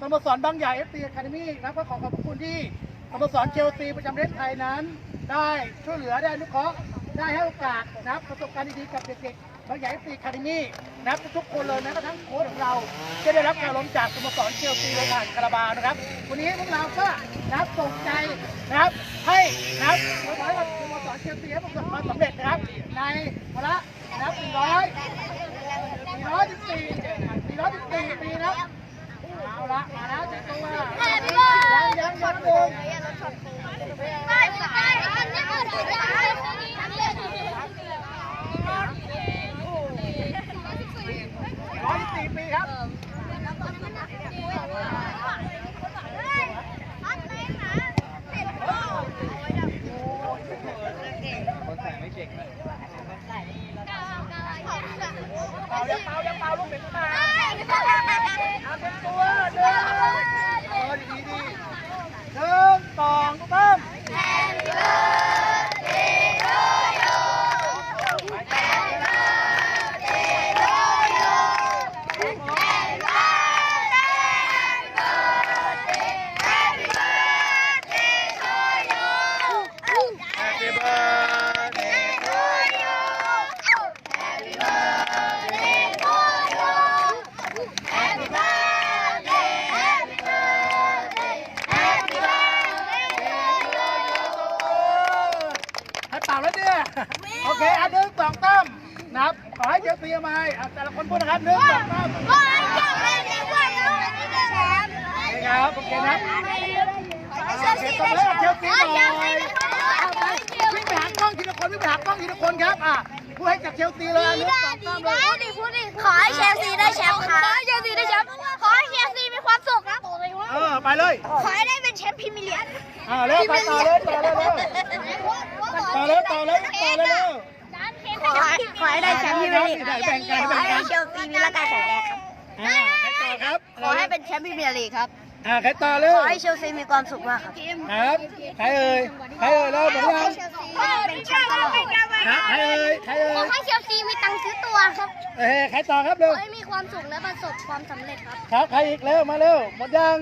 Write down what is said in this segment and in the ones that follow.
สโมสรบางใหญ่เอฟซีอะคาเดมี่นะครับก็ขอขอบพระคุณที่สโมสรเชลซีประจำประเทศไทยนั้น ได้ช่วยเหลือได้อนุเคราะห์ได้ให้โอกาสนะครับประสบการณ์ดีๆกับเด็กๆบางใหญ่เอฟซีคาเดมี่นะครับทุกๆคนเลยแม้กระทั่งโค้ชของเราจะได้รับการล้มจากสโมสรเชลซีในงานคาราบาวนะครับ วันนี้พวกเราก็นะครับส่งใจนะครับให้นะครับขอให้สโมสรเชลซีให้ประสบความสำเร็จนะครับในพละนะครับ400 414 414ปีนะครับเอาละมาแล้วเจ้าตัว แฮปปี้เบิร์ด ยังยังยังหนึ่ง ไม่ไม่อันนี้คือถูกต้อง ร้อยสี่ปีครับ คน ใส่ไม่เก่งเลยเปล่ายังเปล่ายังเปล่าลูกเหม็นมาเอาเต็มตัวเดินเออดีดีดีหนึ่งสองสามแฮปปี้เบิร์ดเดย์ ให้เป่าแล้วเนี่ยโอเคอันหนึ่งสองตั้มนับขอให้เจอเสียมาอะแต่ละคนพูดนะครับหนึ่งสองตั้มนี่ครับโอเคนะวิ่งไปหากล้องทีละคนวิ่งไปหากล้องทีละคนครับอะผู้ให้จากเชลซีเลยอะหนึ่งสองตั้มเลยขอให้เชลซีได้แชมป์ค่ะขอให้เชลซีได้แชมป์ขอให้เชลซีมีความสุขครับเออไปเลย ขอให้ได้เป็นแชมป์พรีเมียร์ลีกอ่าเร็วไปต่อเลยต่อเลยเร็วต่ อเลยต่อเลยต่อเลยเร็วขอให้ขอให้ได้แชมป์พรีเมียร์ลีกได้แบ่งกันขอแบ่งให้กันเชลซีมีร่างกายแข็งแรงครับ อ่าใครต่อครับขอให้เป็นแชมป์พรีเมียร์ลีกครับ อ่าใครต่อเร็วขอให้เชลซีมีความสุขมากครับครับใครเอ่ยใครเอ่ยเร็วหมดยัง เป็นแชมป์ตลอดครับใครเอ่ยใครเอ่ขอยให้เชลซีมีตังค์ซื้อตัวครับเอ้ยใครต่อครับเร็ขวอให้มีความสุขและประสบความสำเร็จครับ ครับใครอีกเร็วมาเร็วหมดยัง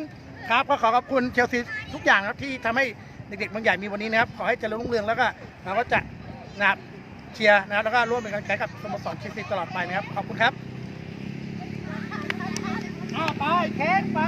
ครับก็ขอขอบคุณเชลซีทุกอย่างครับที่ทำให้ เด็กๆบางใหญ่มีวันนี้นะครับ ขอให้เจริญรุ่งเรืองแล้วก็เราก็จะนะครับเชียร์นะครับแล้วก็ร่วมเป็นกำลังใจกับสโมสรเชลซีตลอดไปนะครับ ขอบคุณครับอ้าวไปเค้กไป